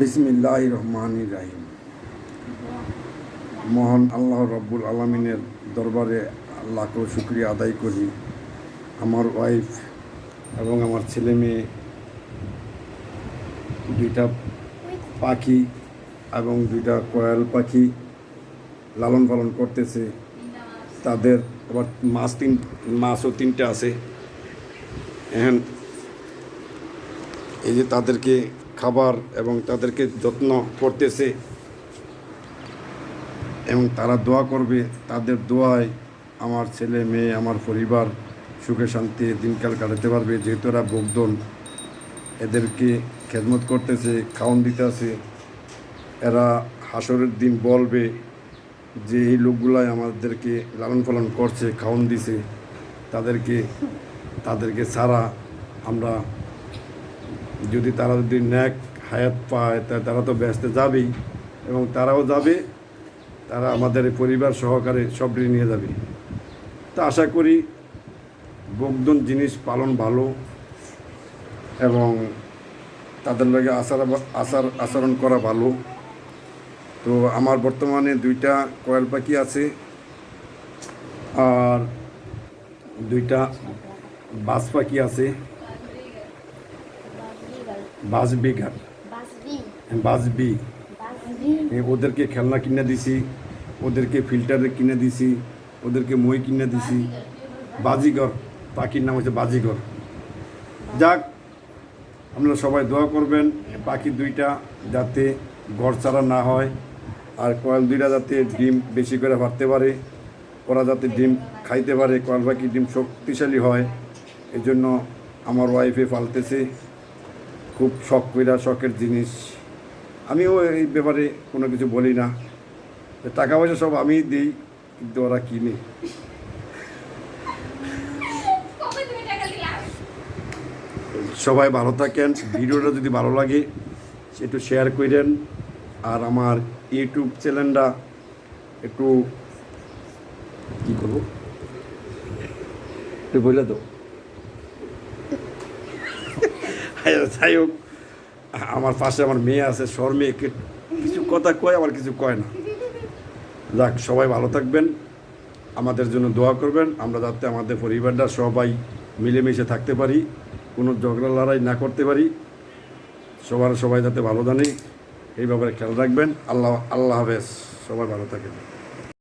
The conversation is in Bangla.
বিসমিল্লাহ রহমান রাহিম। মহান আল্লাহ রব্বুল আলমিনের দরবারে লাখো শুক্রিয়া আদায় করি। আমার ওয়াইফ এবং আমার ছেলে মেয়ে, দুইটা পাখি এবং দুইটা কয়াল পাখি লালন পালন করতেছে। তাদের আবার মাছ তিন, মাছও তিনটে আছে। এখন এই যে তাদেরকে খাবার এবং তাদেরকে যত্ন করতেছে এবং তারা দোয়া করবে, তাদের দোয়ায় আমার ছেলে, মেয়ে, আমার পরিবার সুখে শান্তি দিনকাল কাটাতে পারবে। যেহেতু এরা বগদন এদেরকে খেদমত করতেছে খাওয়ান দিতে আছে এরা হাসরের দিন বলবে যে, এই লোকগুলাই আমাদেরকে লালন পালন করছে খাওয়ান দিছে। তাদেরকে তাদেরকে ছাড়া আমরা যদি তারা যদি ন্যাক হায়াত পায়, তা তারা তো ব্যস্ত যাবেই এবং তারাও যাবে, তারা আমাদের পরিবার সহকারে সব নিয়ে যাবে। তা আশা করি বগদন জিনিস পালন ভালো এবং তাদের লগে আচার আচার আচরণ করা ভালো। তো আমার বর্তমানে দুইটা কয়েল পাখি আছে আর দুইটা বাজ পাখি আছে। বাসবি বাজবি বাসবি ওদেরকে খেলনা কিনে দিছি ওদেরকে ফিল্টারে কিনে দিছি ওদেরকে মই কিনে দিছি। বাজিগর পাখির নাম হচ্ছে বাজিগর যাক আপনারা সবাই দোয়া করবেন পাখি দুইটা যাতে ঘর ছাড়া না হয় আর কয়েল দুইটা যাতে ডিম বেশি করে পারতে পারে ওরা যাতে ডিম খাইতে পারে কয়েল পাখি ডিম শক্তিশালী হয় এজন্য আমার ওয়াইফে পালতেছে। খুব শখ কইরা, শখের জিনিস। আমিও এই ব্যাপারে কোনো কিছু বলি না। টাকা পয়সা সব আমি দিই, কিন্তু ওরা কিনে। সবাই ভালো থাকেন। ভিডিওটা যদি ভালো লাগে, একটু শেয়ার করেন আর আমার ইউটিউব চ্যানেলটা একটু, কী করব? একটু বললে তো যাই হোক আমার পাশে আমার মেয়ে আছে, সর মেয়েকে কিছু কথা কয়, আবার কিছু কয় না। যাক, সবাই ভালো থাকবেন, আমাদের জন্য দোয়া করবেন, আমরা যাতে আমাদের পরিবারটা সবাই মিলেমিশে থাকতে পারি, কোনো ঝগড়া লড়াই না করতে পারি। সবার সবাই যাতে ভালো জানে, এই ব্যাপারে খেয়াল রাখবেন। আল্লাহ আল্লাহ হাফেজ। সবাই ভালো থাকেন।